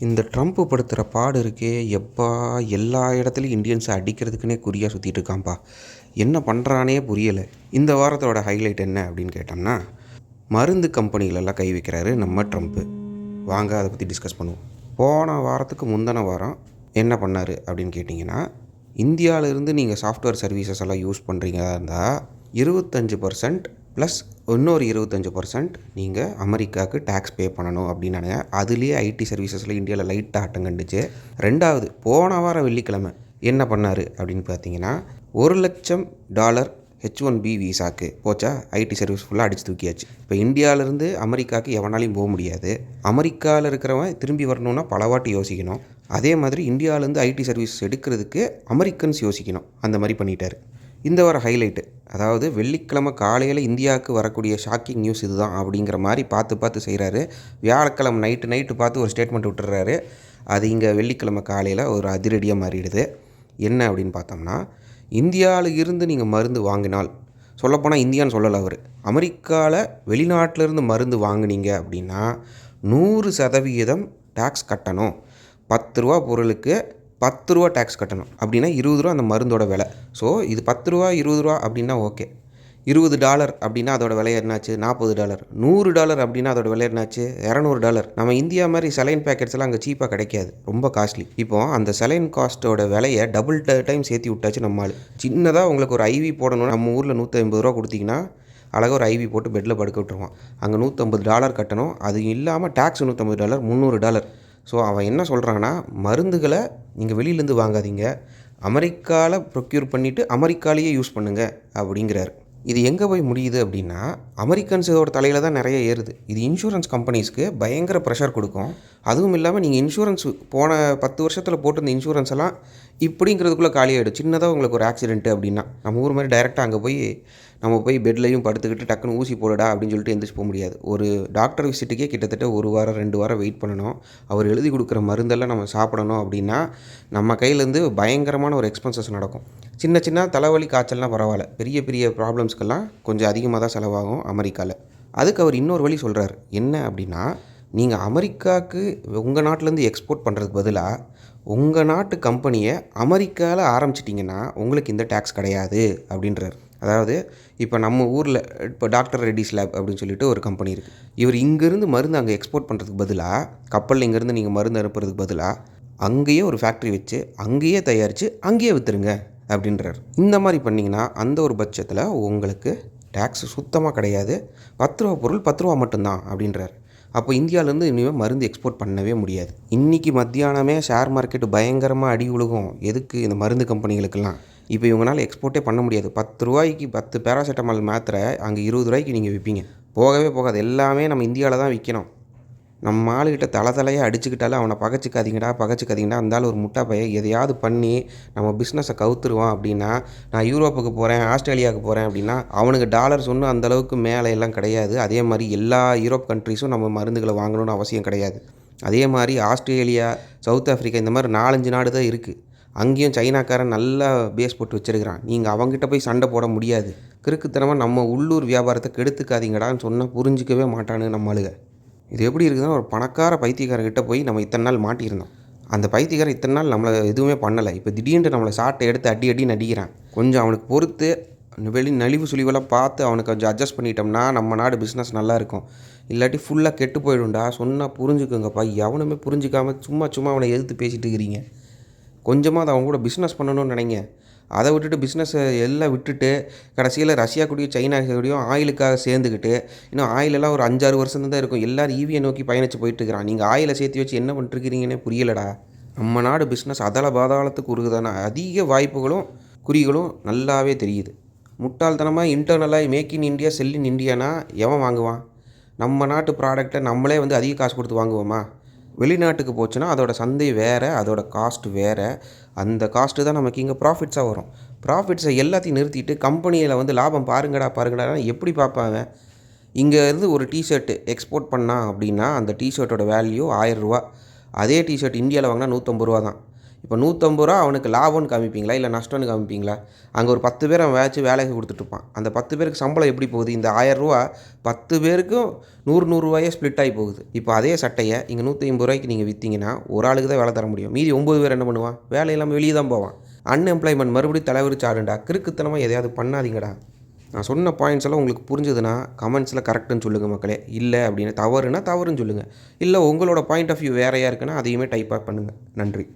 இந்த ட்ரம்ப்பு படுத்துகிற பாடு இருக்கே எப்பா எல்லா இடத்துலையும் இந்தியன்ஸை அடிக்கிறதுக்குனே குறியாக சுற்றிட்டு இருக்கான்ப்பா என்ன பண்ணுறானே புரியலை. இந்த வாரத்தோட ஹைலைட் என்ன அப்படின்னு கேட்டோம்னா மருந்து கம்பெனிகளெல்லாம் கை வைக்கிறாரு நம்ம ட்ரம்ப்பு வாங்க அதை பற்றி டிஸ்கஸ் பண்ணுவோம். போன வாரத்துக்கு முந்தின வாரம் என்ன பண்ணார் அப்படின்னு கேட்டிங்கன்னா இந்தியாவிலேருந்து நீங்கள் சாஃப்ட்வேர் சர்வீசஸ் எல்லாம் யூஸ் பண்ணுறீங்களா இருந்தால் இருபத்தஞ்சி பர்சன்ட் ப்ளஸ் இன்னொரு இருபத்தஞ்சி பர்சன்ட் நீங்கள் அமெரிக்காவுக்கு டேக்ஸ் பே பண்ணணும் அப்படின்னாங்க அதுலேயே ஐடி சர்வீசஸில் இந்தியாவில் லைட்டாக ஆட்டம் கண்டுச்சு. ரெண்டாவது போன வாரம் வெள்ளிக்கிழமை என்ன பண்ணார் அப்படின்னு பார்த்தீங்கன்னா ஒரு லட்சம் டாலர் ஹெச் ஒன் பி விசாக்கு போச்சா? ஐடி சர்வீஸ் ஃபுல்லாக அடித்து தூக்கியாச்சு. இப்போ இந்தியாவிலேருந்து அமெரிக்காவுக்கு எவனாலையும் போக முடியாது. அமெரிக்காவில் இருக்கிறவன் திரும்பி வரணும்னா பலவாட்டி யோசிக்கணும். அதே மாதிரி இந்தியாவிலேருந்து ஐடி சர்வீஸ் எடுக்கிறதுக்கு அமெரிக்கன்ஸ் யோசிக்கணும். அந்த மாதிரி பண்ணிட்டார். இந்த வார ஹைலைட்டு அதாவது வெள்ளிக்கிழமை காலையில் இந்தியாவுக்கு வரக்கூடிய ஷாக்கிங் நியூஸ் இதுதான் அப்படிங்கிற மாதிரி பார்த்து பார்த்து செய்கிறாரு வியாழக்கிழமை நைட்டு நைட்டு பார்த்து ஒரு ஸ்டேட்மெண்ட் விட்டுறாரு. அது இங்கே வெள்ளிக்கிழமை காலையில் ஒரு அதிரடியாக மாறிடுது. என்ன அப்படின்னு பார்த்தோம்னா இந்தியாவில் இருந்து நீங்கள் மருந்து வாங்கினால் சொல்லப்போனால் இந்தியான்னு சொல்லலை அவர். அமெரிக்காவில் வெளிநாட்டிலேருந்து மருந்து வாங்குனீங்க அப்படின்னா நூறு சதவிகிதம் டேக்ஸ் கட்டணும். பத்து ரூபா பொருளுக்கு பத்து ரூபா டேக்ஸ் கட்டணும். அப்படின்னா இருபது ரூபா அந்த மருந்தோட விலை. ஸோ இது பத்து ரூபா இருபது ரூபா அப்படின்னா ஓகே இருபது டாலர் அப்படின்னா அதோட விலை என்னாச்சு? நாற்பது டாலர் நூறு டாலர் அப்படின்னா அதோட விலை என்னாச்சு? இரநூறு டாலர் நம்ம இந்தியா மாதிரி சலைன் பேக்கெட்ஸ் எல்லாம் அங்கே சீப்பாக கிடைக்காது. ரொம்ப காஸ்ட்லி இப்போ அந்த சலைன் காஸ்ட்டோட விலையை டபுள் டைம் சேர்த்து விட்டாச்சு நம்மால் சின்னதாக உங்களுக்கு ஒரு ஐவி போடணும் நம்ம ஊரில் நூற்றி ஐம்பது ரூபா கொடுத்தீங்கன்னா அழகாக ஒரு ஐவி போட்டு பெட்டில் படுக்க விட்டுருவான். அங்கே நூற்றம்பது டாலர் கட்டணும். அது இல்லாமல் டேக்ஸ் நூற்றம்பது டாலர் முந்நூறு டாலர் ஸோ அவன் என்ன சொல்கிறான்னா மருந்துகளை நீங்கள் வெளியிலேருந்து வாங்காதீங்க. அமெரிக்காவில் ப்ரொக்யூர் பண்ணிவிட்டு அமெரிக்காலேயே யூஸ் பண்ணுங்கள் அப்படிங்கிறாரு. இது எங்கே போய் முடியுது அப்படின்னா அமெரிக்கன்ஸோட தலையில் தான் நிறைய ஏறுது. இது இன்சூரன்ஸ் கம்பெனிஸ்க்கு பயங்கர ப்ரெஷர் கொடுக்கும். அதுவும் இல்லாமல் நீங்கள் இன்சூரன்ஸ் போன பத்து வருஷத்தில் போட்டிருந்த இன்சூரன்ஸ் எல்லாம் இப்படிங்கிறதுக்குள்ளே காலியாகிடும் சின்னதாக உங்களுக்கு ஒரு ஆக்சிடென்ட்டு அப்படின்னா. நம்ம ஊர் மாதிரி டைரெக்டாக அங்கே போய் நம்ம போய் பெட்லையும் படுத்துக்கிட்டு டக்குன்னு ஊசி போடுடா அப்படின்னு சொல்லிட்டு எந்திரிச்சு போக முடியாது. ஒரு டாக்டர் விசிட்டுக்கே கிட்டத்தட்ட ஒரு வாரம் ரெண்டு வாரம் வெயிட் பண்ணணும். அவர் எழுதி கொடுக்குற மருந்தெல்லாம் நம்ம சாப்பிடணும் அப்படின்னா நம்ம கையிலேருந்து பயங்கரமான ஒரு எக்ஸ்பென்சஸ் நடக்கும். சின்ன சின்ன தலைவலி காய்ச்சல்னால் பரவாயில்ல. பெரிய பெரிய ப்ராப்ளம்ஸ்க்கெல்லாம் கொஞ்சம் அதிகமாக தான் செலவாகும் அமெரிக்காவில் அதுக்கு அவர் இன்னொரு வழி சொல்கிறார் என்ன அப்படின்னா நீங்கள் அமெரிக்காவுக்கு உங்கள் நாட்டிலேருந்து எக்ஸ்போர்ட் பண்ணுறதுக்கு பதிலாக உங்கள் நாட்டு கம்பெனியை அமெரிக்காவில் ஆரம்பிச்சிட்டிங்கன்னா உங்களுக்கு இந்த டேக்ஸ் கிடையாது அப்படின்றார். அதாவது இப்போ நம்ம ஊரில் இப்போ டாக்டர் ரெட்டிஸ் லேப் அப்படின்னு சொல்லிட்டு ஒரு கம்பெனி இருக்குது இவர் இங்கேருந்து மருந்து அங்கே எக்ஸ்போர்ட் பண்ணுறதுக்கு பதிலாக கப்பலில் இங்கேருந்து நீங்கள் மருந்து அனுப்புறதுக்கு பதிலாக அங்கேயே ஒரு ஃபேக்ட்ரி வச்சு அங்கேயே தயாரித்து அங்கேயே விற்றுருங்க அப்படின்றார். இந்த மாதிரி பண்ணிங்கன்னா அந்த ஒரு பட்சத்தில் உங்களுக்கு டேக்ஸ் சுத்தமாக கிடையாது. பத்து ரூபா பொருள் பத்து ரூபா மட்டும்தான் அப்படின்றார். அப்போ இந்தியாவிலேருந்து இனிமேல் மருந்து எக்ஸ்போர்ட் பண்ணவே முடியாது. இன்றைக்கி மத்தியானமே ஷேர் மார்க்கெட் பயங்கரமாக அடி உழுகும். எதுக்கு இந்த மருந்து கம்பெனிகளுக்கெல்லாம்? இப்போ இவங்களால எக்ஸ்போர்ட்டே பண்ண முடியாது. பத்து ரூபாய்க்கு பத்து பேராசிட்டமால் மாத்திரை அங்கே இருபது ரூபாய்க்கு நீங்கள் விற்பீங்க போகவே போகாது. எல்லாமே நம்ம இந்தியாவில் தான் விற்கணும் நம்ம ஆளுகிட்ட தலை தலையாக அடிச்சுக்கிட்டாலும் அவனை பகச்சிக்காதீங்கடா பகச்சிக்காதீங்கடா இருந்தாலும் ஒரு முட்டா பையன் எதையாவது பண்ணி நம்ம பிஸ்னஸை கவுத்துருவான் அப்படின்னா நான் யூரோப்புக்கு போகிறேன் ஆஸ்திரேலியாவுக்கு போகிறேன் அப்படின்னா அவனுக்கு டாலர்ஸ் ஒன்றும் அந்தளவுக்கு மேலே எல்லாம் கிடையாது. அதே மாதிரி எல்லா யூரோப் கண்ட்ரிஸும் நம்ம மருந்துகளை வாங்கணும்னு அவசியம் கிடையாது. அதே மாதிரி ஆஸ்திரேலியா சவுத் ஆஃப்ரிக்கா இந்த மாதிரி நாலஞ்சு நாடு தான் இருக்குது அங்கேயும் சைனாக்காரன் நல்லா பேஸ் போட்டு வச்சுருக்கிறான். நீங்கள் அவங்ககிட்ட போய் சண்டை போட முடியாது. கிறுக்குத்தனமாக நம்ம உள்ளூர் வியாபாரத்தை கெடுத்துக்காதீங்கடான்னு சொன்னால் புரிஞ்சிக்கவே மாட்டானு நம்மளுக இது எப்படி இருக்குதுன்னா ஒரு பணக்கார பைத்தியக்காரர்கிட்ட போய் நம்ம இத்தனை நாள் மாட்டியிருந்தோம். அந்த பைத்தியக்காரன் இத்தனை நாள் நம்மளை எதுவுமே பண்ணலை. இப்போ திடீர்னு நம்மளை சாட்டை எடுத்து அடி அடி நடிக்கிறான் கொஞ்சம் அவனுக்கு பொறுத்து வெளி நலிவு சுழிவெல்லாம் பார்த்து அவனுக்கு கொஞ்சம் அட்ஜஸ்ட் பண்ணிட்டோம்னா நம்ம நாடு பிஸ்னஸ் நல்லா இருக்கும். இல்லாட்டி ஃபுல்லாக கெட்டு போயிடும்டா. சொன்னால் புரிஞ்சுக்கோங்கப்பா. எவனுமே புரிஞ்சிக்காமல் சும்மா சும்மா அவனை எதிர்த்து பேசிகிட்டு இருக்கிறீங்க. கொஞ்சமாக அதை அவங்க கூட பிஸ்னஸ் பண்ணணும்னு நினைங்க. அதை விட்டுட்டு பிஸ்னஸை எல்லாம் விட்டுட்டு கடைசியில் ரஷ்யா கூடயும் சைனா கூடயும் ஆயிலுக்காக சேர்ந்துக்கிட்டு இன்னும் ஆயிலெல்லாம் ஒரு அஞ்சாறு வருஷம் தான் இருக்கும். எல்லோரும் ஈவியை நோக்கி பயணித்து போயிட்டுருக்கிறான் நீங்கள் ஆயிலை சேர்த்து வச்சு என்ன பண்ணிட்டுருக்கிறீங்கன்னே புரியலடா. நம்ம நாடு பிஸ்னஸ் அதல பாதாளத்துக்கு உருகுதான? அதிக வாய்ப்புகளும் குறிகளும் நல்லாவே தெரியுது. முட்டாள்தனமாக இன்டர்னலாக மேக் இன் இந்தியா செல் இன் எவன் வாங்குவான்? நம்ம நாட்டு ப்ராடக்டை நம்மளே வந்து அதிக காசு கொடுத்து வாங்குவோமா? வெளிநாட்டுக்கு போச்சுன்னா அதோட சந்தை வேறு அதோட காஸ்ட் வேறு. அந்த காஸ்ட்டு தான் நமக்கு இங்கே ப்ராஃபிட்ஸாக வரும். ப்ராஃபிட்ஸை எல்லாத்தையும் நிறுத்திட்டு கம்பெனியில் வந்து லாபம் பாருங்கடா பாருங்கடா எப்படி பார்ப்பாங்க இங்கே இருந்து ஒரு டிஷர்ட்டு எக்ஸ்போர்ட் பண்ணால் அப்படின்னா அந்த டிஷர்ட்டோட வேல்யூ ஆயிரரூவா அதே டிஷர்ட் இந்தியாவில் வாங்கினா நூற்றம்பது ரூபா தான். இப்போ நூற்றம்பது ரூபா அவனுக்கு லாபம்னு காமிப்பீங்களா? இல்லை நஷ்டம்னு காமிப்பீங்களா? அங்கே ஒரு பத்து பேர் அவன் வேச்சு வேலைக்கு கொடுத்துட்ருப்பான் அந்த பத்து பேருக்கு சம்பளம் எப்படி போகுது? இந்த ஆயரூவா பத்து பேருக்கும் நூறு நூறுரூவாயே ஸ்ப்ளிட் ஆகி போகுது. இப்போ அதே சட்டையை இங்கே நூற்றி ஐம்பது ரூபாய்க்கு நீங்கள் விற்றீங்கன்னா ஒரு ஆளுக்கு தான் வேலை தர முடியும். மீதி ஒம்பது பேர் என்ன பண்ணுவான்? வேலை இல்லாமல் வெளியே தான் போவான். அன்எம்ப்ளாய்மெண்ட் மறுபடியும் தலைவர் ஆடுண்டா கிறுக்குத்தனமாக எதையாவது பண்ணாதீங்கடா. நான் சொன்ன பாயிண்ட்ஸ் எல்லாம் உங்களுக்கு புரிஞ்சுதுன்னா கமெண்ட்ஸில் கரெக்டுன்னு சொல்லுங்கள் மக்களே. இல்லை அப்படின்னு தவறுனா தவறுன்னு சொல்லுங்கள் இல்லை உங்களோட பாயிண்ட் ஆஃப் வியூ வேறையாக இருக்குன்னா அதையுமே டைப்பாக பண்ணுங்கள் நன்றி.